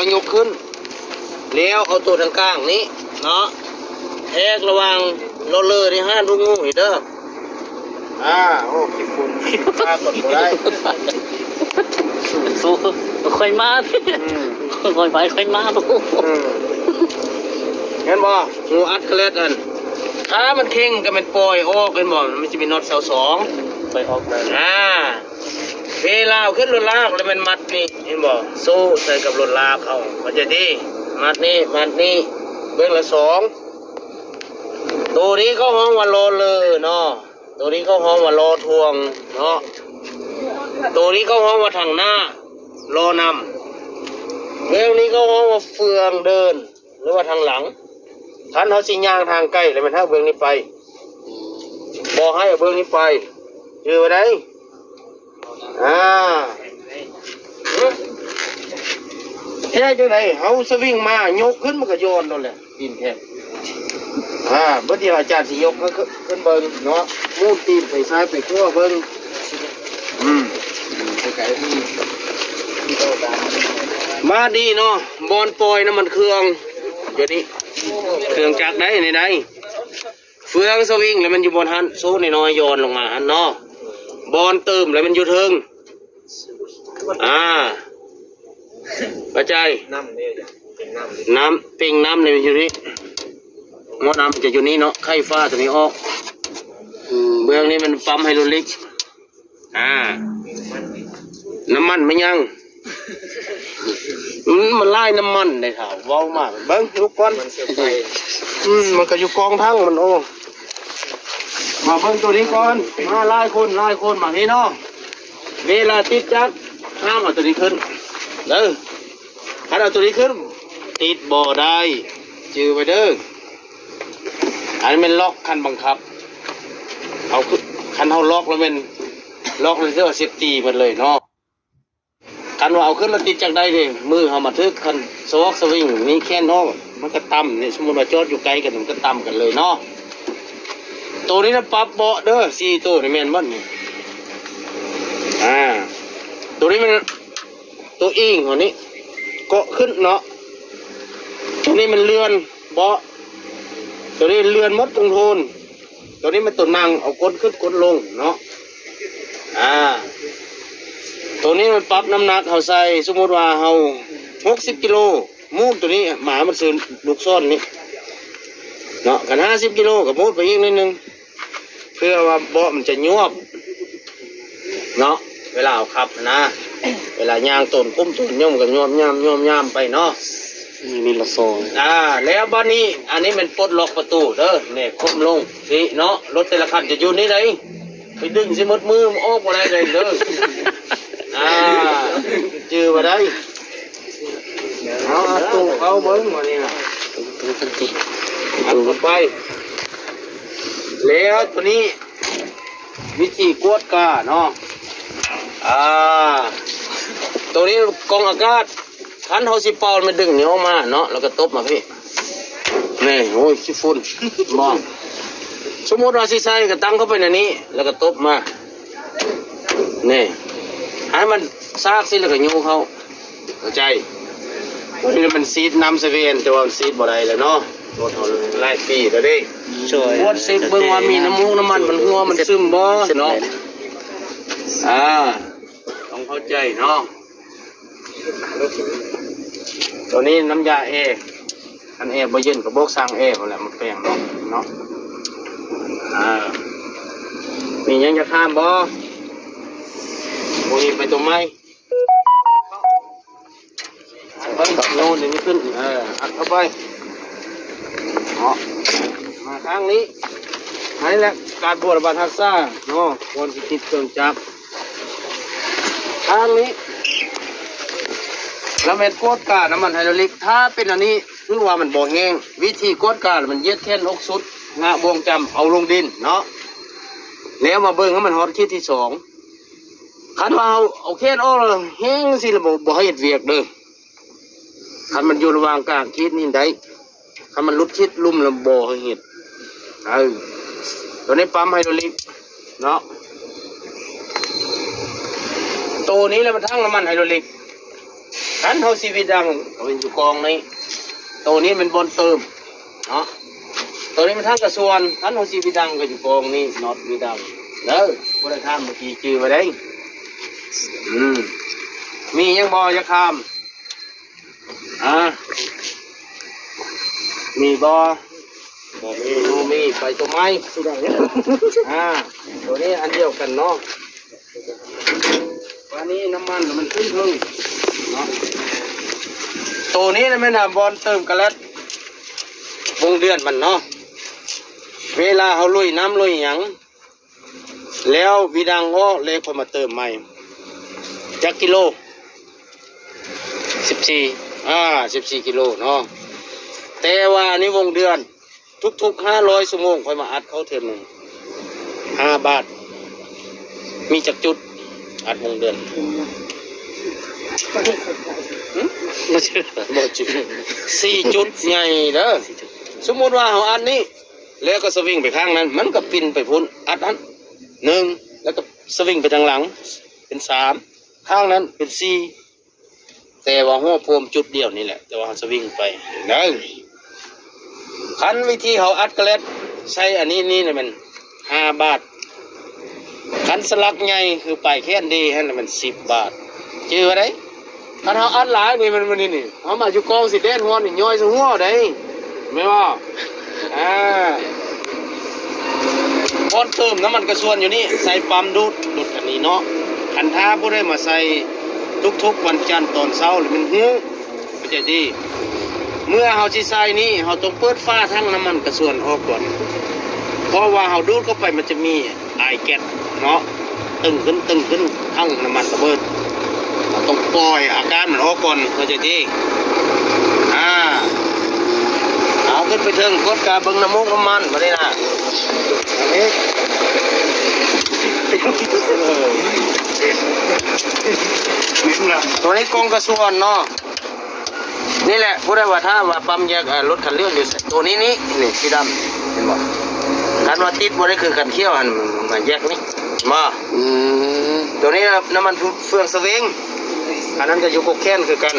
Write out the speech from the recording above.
แล้วยกขึ้น แล้วเอาตัวทางกลางนี้เนาะแทกระหวังโรลเลอร์ที่ห้านลูกงูอีกเด้ออ่าโอ้ขี้ฝุ่นมากดบ่ได้สู้ค่อยมาอืมค่อยไปค่อยมาดูอืมเห็นบ่งูอัดเคล็ดอันถ้ามันเข่งก็มันปล่อยออกเห็นบ่มันจะมีน็อตเสาสองไปออกเลยอ่า เวลาเอาขึ้นรถลากแล้วมันมัดนี่เห็นบ่โซ่ใส่กับรถลากเขามันจะดีมัดนี่มัดนี่เบื้องละสองตัวนี้เขาห้องว่าโลเลยเนาะตัวนี้เขาห้องว่าโลทวงเนาะตัวนี้เขาห้องว่าทางหน้าโลนำเบื้องนี้เขาห้องว่าเฟืองเดิน หรือว่าทางหลังท่านเขาสิย่างทางใกล้เลยมันถ้าเบื้องนี้ไปบอกให้เบื้องนี้ไปชื่อไว้ได้ อ่า แค่จังไดเฮาสวิงมายกขึ้นมันก็โยนนั่นแหละตีนแท้อ่าเมื่อเดียวอาจารย์สิยกขึ้นเบิ่งเนาะมูดตีนไปซ้ายไปขั้วเบิ่งอืมไปไกลที่ที่โตตามมาดีเนาะบอลปล่อยน้ำมันเครื่องเดี๋ยวนี้เครื่องจักได้ในใดเฟืองสวิงแล้วมันอยู่บนหันโซ่ในน้อยๆโยนลงมาหันเนาะบอลเติมแล้วมันอยู่เทิงอ่า ปัจจัยน้ำนี่ยเป็นน้ำน้ำปิงน้ำเนี่ยมันอยู่นี่งดน้ำจะอยู่นี่เนาะไข่ฟ้าตัวนี้ออกเบื้องนี้มันปั๊มไฮโดรลิกอ่าน้ำมันไม่ยังมันไล่น้ำมันในถาวเว้ามากเบิ้งลูกก้อนมันเสียไปอืมมันก็อยู่กองทั้งมันโอ้มาเบิ่งตัวนี้ก่อนมาไล่คนไล่คนมานี่เนาะเวลาติดจักห้ามเอาตัวนี้ขึ้น เด้อถ้าเอาตัวนี้ขึ้น ติดบ่อได้จือไปเด้ออันนี้เป็นล็อกคันบังคับ เอาขึ้นคันเอาล็อกแล้วเป็นล็อกเลยเสื้อเซฟตี้หมันเลยเนาะคันว่าเอาขึ้นแล้วติดจักได้เลยมือเขามาทึกคันสวอกสวิงนี่แค่นอกมันก็ต่ำนี่สมมติว่าจอดอยู่ไกลกันมันก็ต่ำกันเลยเนาะตัวนี้นะปรับเบาะเด้อสี่ตัวนี่แมนบ่นี่อ่าตัวนี้มัน ตัวอิงหัวนี้เกาะขึ้นเนาะตัวนี้มันเลื่อนเบาะตัวนี้เลื่อนมดตรงโทนตัวนี้มันตัวนั่งเอาก้นขึ้นก้นลงเนาะอ่า ตัวนี้มันปรับน้ำหนักเขาใส่สมมติว่าเขาหกสิบกิโลมูนตัวนี้หมามันซื้อลูกซ่อนนี่เนาะกันห้าสิบกิโลกับมูดไปอีกนิดนึงเพื่อว่าเบาะมันจะยวบเนาะเวลาเอาขับนะ เวลาย่างต้นคุ้มต้นย่อมกับย่อมย่ำย่อมย่ำไปเนาะมีมีละซอยอ่า แล้วบ้านนี้ อันนี้มันปลดล็อกประตูเด้อเนี่ยคมลงสิเนาะรถแต่ละคันจะอยู่นี่ไหนไปดึงสิหมดมือมันออกมาได้เลยเด้ออ่าจือมาได้เอาเอาตู้เอาเบิ้งมานี่นะอัดเข้าไป แล้วตัวนี้วิธีกวดกาเนาะอ่า ตัวนี้กรองอากาศคันเขาสิเป่ามันดึงเหนียวมาเนาะแล้วก็ตบมาพี่นี่โอ้ยขี้ฝุ่นมองสมมติว่าสิใส่ก็ตั้งเข้าไปในนี้ แล้วก็ตบมานี่ให้มันซากสิแล้วก็โยงเขาเข้าใจนี่มันซีดน้ำเซเว่นแต่ว่ามันซีดบ่ได้แล้วเนาะรถเขาไล่ปีแล้วเดิช่วยปวดสิเบิ่งว่ามีน้ำมูกน้ำมันมันหัวมันซึมบ่เนาะอ่าต้อง เข้าใจเนาะตัวนี้น้ำยาเออันเอบเย็นกับโบกสร้างเอเขาแหละมันแปลงเนาะเนาะอ่ามียังจะข้ามบ่บ่มีไปตรงไหม้ไปโน่นนี่ขึ้นเอออัดเข้าไปเนาะมาทางนี้อันนี้แหละการบวชบาทักซ่าเนาะคนที่ติดเครื่องจักร ทางนี้แล้วเม็ดโคตรกาน้ำมันไฮดรอลิก ถ้าเป็นอันนี้คือว่ามันบ่แห้งวิธีโคตรกามันเย็ดแค่นอกสุดงะบวงจำเอาลงดินเนาะแล้วมาเบิ่งให้มันฮอตคิดที่สองคันว่าเอาเอาแค่นออกแล้วแห้งสิระบบบ่ให้เฮ็ดเวียกเด้อคันมันอยู่ระหว่างกลางคิดนี่ได้ถ้ามันลุดชิดลุ่มลำโบให้เห็ดเออตัวนี้ปั๊มไฮดรอลิกเนาะ ตัวนี้แล้วมันทั้งน้ำมันไฮดรอลิกขันเฮาซีวิตดังเอาเป็นอยู่กองนี้ตัวนี้มันบนเติมเนาะตัวนี้มันทางกระส่วนขันเฮาซีวิตดังก็อยู่กองนี้น็อตวิดังเด้อบ่ได้ข้ามเมื่อกี้จือไว้ได้อืมมียังบ่จะข้ามอ่ามีบ่บ่มีดูมีไปตัวไม้อ่าตัวนี้อันเดียวกันเนาะ วันนี้น้ำมันมันขึ้นพึ่งเนาะตัวนี้นะแม่นบอลเติมกระเล็ดวงเดือนมันเนาะเวลาเขาลุยน้ำลุยหยังแล้ววีดังก็เลยพอมาเติมใหม่จักกิโลสิบสี่อ่าสิบสี่กิโลเนาะแต่ว่าอันนี้วงเดือนทุกๆห้าร้อยชั่วโมงค่อยมาอัดเขาเทอมหนึ่งห้าบาท มีจักจุด อัดวงเดือนไม่เชื่อบ่จุดสี่จุดใหญ่เด้อสมมติว่าเขาอันนี้ แล้วก็สวิงไปข้างนั้น มันก็ปินไปพุ่นอัดอันหนึ่งแล้วก็สวิงไปทางหลัง เป็นสามข้างนั้นเป็นสี่แต่ว่าหัวโพมจุดเดียวนี่แหละ แต่ว่าสวิงไปเด้อคันวิธีเขาอัดกระเล็ดใช้อันนี้นี่เนี่ยมันห้าบาท คันสลักใหญ่คือไปแค่นดีให้มันสิบบาทชื่ออะไรคันเขาอัดหลายนี่มันมันนี่นี่เขามาอยู่กองสิเด่นหัวนี่ย่อยสหัวได้ไม่ว่าอ่าพอนเติมน้ำมันกระส่วนอยู่นี่ใส่ปั๊มดูดดูดอันนี้เนาะคันท้าผู้ได้มาใส่ทุกๆวันจันทร์ตอนเช้าหรือมันหูไม่ใช่ดีเมื่อเขาสิใส่นี่เขาต้องเปิดฝ้าทั้งน้ำมันกระส่วนออกก่อนเพราะว่าเขาดูดเข้าไปมันจะมีไอแก๊ส เนาะตึงขึ้นตึงขึ้นทั้งน้ำมันระเบิดเราต้องปล่อยอาการมันออกก่อนเข้าใจดีอ่าเอาขึ้นไปเทิงกดกาเบิ้งน้ำมูกน้ำมันมาได้นะอันนี้ตัวนี้กองกระส่วนเนาะนี่แหละพูดได้ว่าถ้าว่าปั๊มแยกรถคันเลื่อนอยู่ตัวนี้นี่นี่สีดำเห็นบ่การว่าติดบ่ได้คือกันเขี้ยวอันมันแยกนี่ มาอืมตัวนี้น้ำมันเฟืองสวิงอันนั้นจะอยู่กกแค้นคือกัน